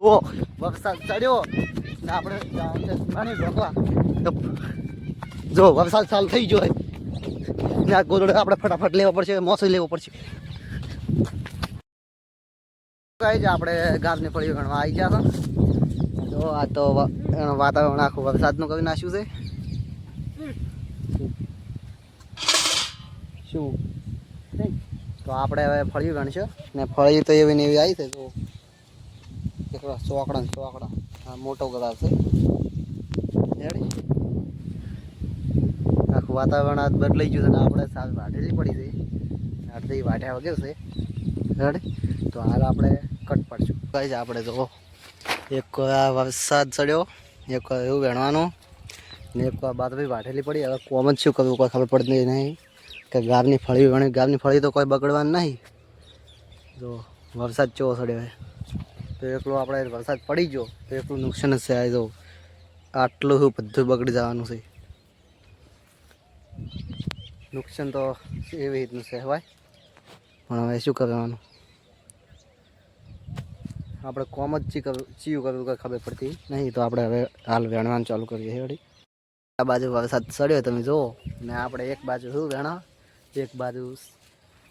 ઓ, વરસાદ ચડ્યો. આપણે પાણી ઢોકવા જો, વરસાદ ચાલુ થઈ ગયો ના આ ગોદડો આપણે ફટાફટ લેવો પડશે, મોસમ લેવો પડશે. કઈ જ આપણે ગામની ફળી ગણવા આવી ગયા હતા. જો, આ તો વાતાવરણ આખું વરસાદનું કરી નાખ્યું છે. શું? તો આપણે હવે ફળિયું ગણશે. ને ફળિયું તો એવી ને એવી આવી છે તો આ મોટો કદાચ છે. રેડી? આખું વાતાવરણ આજ બદલાઈ ગયું છે ને આપણે સાલ વાઢેલી પડી છે. અડધી વાઢ્યા વગર છે. રેડી? તો હાલ આપણે કટ પડશું. કઈ આપણે તો એક વરસાદ ચડ્યો. એક એવું વેણવાનું ને એક બાદરી વાઢેલી પડી. હવે કોમ જ શું કરવું કોઈ ખબર પડતી નહીં. કે ગારની ફળી વણી ગારની ફળી તો કોઈ બગડવાની નહીં. જો વરસાદ ચો ચડ્યો તો એકલું આપણે વરસાદ પડી ગયો તો એકલું નુકસાન જ છે આ જો. આટલું બધું બગડી જવાનું છે. નુકસાન તો એવી રીતનું છે ભાઈ. પણ હવે શું કરવાનું? આપણે કોમ જ ચી કરવું ચીયું કરવું કંઈ ખબર પડતી નહીં તો આપણે હવે હાલ વેણવાનું ચાલુ કરીએ વળી. આ બાજુ વરસાદ સડ્યો તમે જુઓ. ને આપણે એક બાજુ શું વેણા? એક બાજુ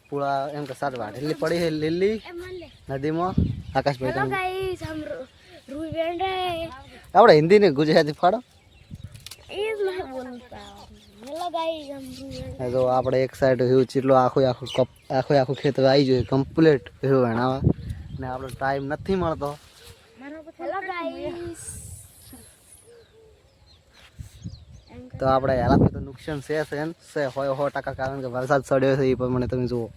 પૂળા એમ કે સાત વાઢેલી પડી છે લીલી. નદીમાં. આકાશભાઈ હેલો ગાઈસ હમ રૂબેન રે આપણે હિન્દી ને ગુજરાતી ફાડો. ઇઝ નહીં બોલતા હેલો ગાઈસ હમ રૂબેન તો આપણે એક સાઈડ હ્યુ ચીટલો આખો આખો કપ આખો આખો ખેતર આવી જોઈએ કમ્પ્લીટ હિયું વણાવા ને આપણો ટાઈમ નથી મળતો. હેલો ગાઈસ તો આપણે હેલા તો નુકસાન છે છે છે હોય હો ટકા કારણ કે વરસાદ સડ્યો છે એ પ્રમાણે તમે જુઓ.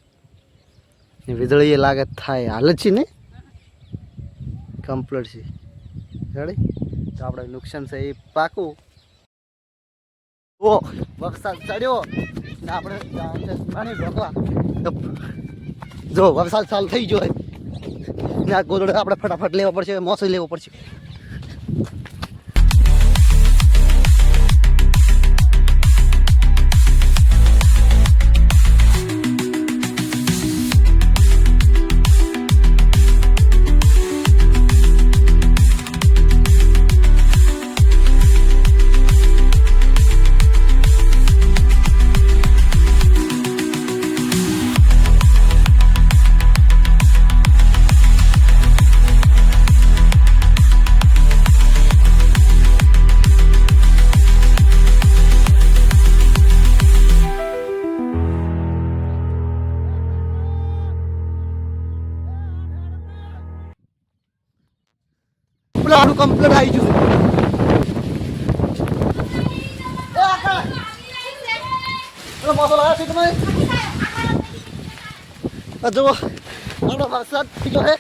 વીજળી લાગે થાય હાલ જ છે ને? કમ્પ્લીટ છે. રેડી તો આપણે નુકસાન છે એ પાકું. ઓ, વરસાદ ચડ્યો. આપણે પાણી ઢોકવા જો, વરસાદ ચાલ થઈ ગયો ને ગોદડો આપણે ફટાફટ લેવો પડશે મોસી લેવો પડશે. પ્લાન કમ્પ્લીટ આવી ગયું એ જુઓ આપણો વરસાદ થઈ ગયો છે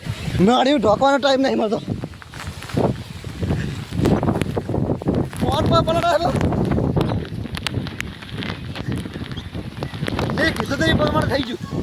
નાળી ઢોકવાનો ટાઈમ નહીં મળતો. પોટમાં પલટાયેલો જે કીધું તો એ પ્રમાણે થઈ ગયું.